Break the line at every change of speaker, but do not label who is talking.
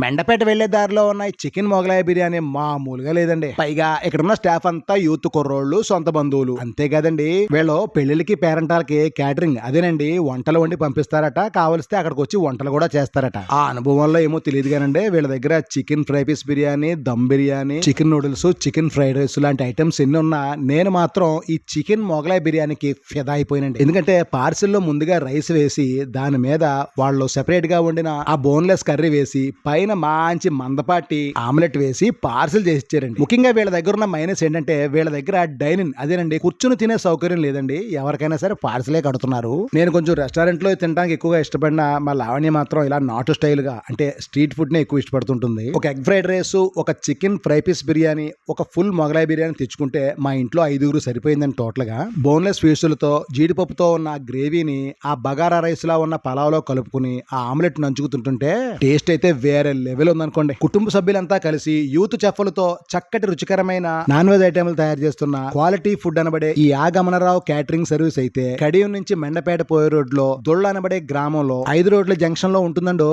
మెండపేట వెళ్ళే దారిలో ఉన్న చికెన్ మొగలాయ బిర్యానీ మామూలుగా లేదండి. పైగా ఇక్కడ ఉన్న స్టాఫ్ అంతా యూత్ కుర్రోళ్ళు సొంత బంధువులు. అంతే కదండి. వీళ్ళు పెళ్ళిళ్ళకి పేరెంటాలకి క్యాటరింగ్ అదేనండి. వంటలు వండి పంపిస్తారట. కావలిస్తే అక్కడికి వచ్చి వంటలు కూడా చేస్తారట. ఆ అనుభవంలో ఏమో తెలియదు కానండి. వీళ్ళ దగ్గర chicken fry piece biryani dum biryani chicken noodles chicken fried rice లాంటి ఐటమ్స్ ఎన్ని ఉన్నా నేను మాత్రం ఈ చికెన్ మొగలాయ బిర్యానీకి ఫిదా అయిపోయినండి. ఎందుకంటే పార్సిల్లో ముందుగా రైస్ వేసి దాని మీద వాళ్ళు సెపరేట్గా వండిన ఆ బోన్లెస్ కర్రీ వేసి పైన మంచి మందపాటి ఆమ్లెట్ వేసి పార్సిల్ చేసి ఇచ్చారండి ముఖ్యంగా వీళ్ళ దగ్గర ఉన్న మైనస్ ఏంటంటే వీళ్ళ దగ్గర డైనింగ్ అదేనండి కూర్చుని తినే సౌకర్యం లేదండి. ఎవరికైనా సరే పార్సిలే కడుతున్నారు. నేను కొంచెం రెస్టారెంట్లో తినడానికి ఎక్కువగా ఇష్టపడిన మా లావణ్య మాత్రం ఇలా నాటు స్టైల్గా అంటే స్ట్రీట్ ఫుడ్ నే ఎక్కువ ఇష్టపడుతుంటుంది. ఒక ఎగ్ ఫ్రైడ్ రైస్ ఒక చికెన్ ఫ్రై పీస్ బిర్యానీ ఒక ఫుల్ మొగలాయి బిర్యానీ తెచ్చుకుంటే మా ఇంట్లో ఐదుగురు సరిపోయిందని టోటల్గా బోన్లెస్ పీసులతో జీడిపప్పుతో ఉన్న గ్రేవీని ఆ బగారా రైస్ లా ఉన్న పలావ్లో కలుపుకుని ఆ ఆమ్లెట్ నంచుకుతుంటుంటే టేస్ట్ అయితే వేరే లెవెల్ ఉందనుకోండి. కుటుంబ సభ్యులంతా కలిసి యూత్ చెఫ్లతో చక్కటి రుచికరమైన నాన్ వెజ్ ఐటెంలు తయారు చేస్తున్న క్వాలిటీ ఫుడ్ అనబడే ఈ ఆగమనరావు క్యాటరింగ్ సర్వీస్ అయితే కడియం నుంచి మెండపేట పోయే రోడ్లో దొళ్ళు అనబడే గ్రామంలో ఐదు రోడ్ల జంక్షన్లో ఉంటుందండి